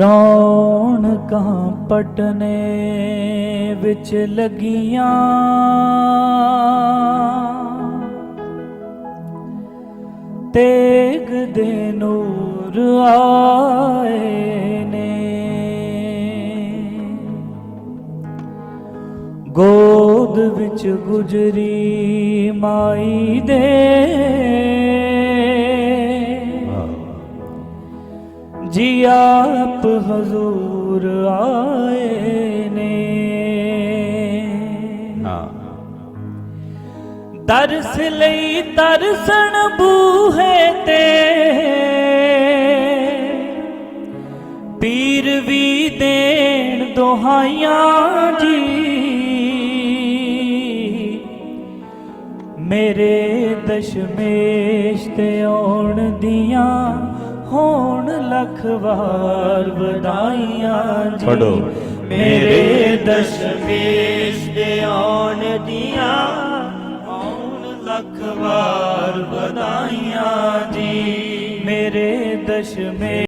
ਰੌਣਕਾਂ ਪਟਨੇ ਵਿੱਚ ਲੱਗੀਆਂ। ਤੇਗ ਦੇ ਨੂਰ ਆਏ ਨੇ। ਗੋਦ ਵਿੱਚ ਗੁਜਰੀ ਮਾਈ ਦੇ ਜੀ ਆਪ ਹਜ਼ੂਰ ਆਏ ਨੇ। ਹਾਂ। ਦਰਸ ਲਈ ਤਰਸਣ ਬੂਹੇ ਤੇ। ਪੀਰ ਵੀ ਦੇਣ ਦੁਹਾਈਆਂ ਜੀ। ਮੇਰੇ ਦਸ਼ਮੇਸ਼ ਤੇ ਆਉਣ ਦੀਆਂ ਲੱਖ ਵਾਰ ਵਧਾਈਆਂ ਜੀ ਪੜ੍ਹੋ। ਮੇਰੇ ਦਸ਼ਮੇਸ਼ ਤੇ ਆਉਣ ਦੀਆਂ ਆਉਣ ਲੱਖ ਵਾਰ ਵਧਾਈਆਂ ਜੀ ਮੇਰੇ ਦਸ਼ਮੇਸ਼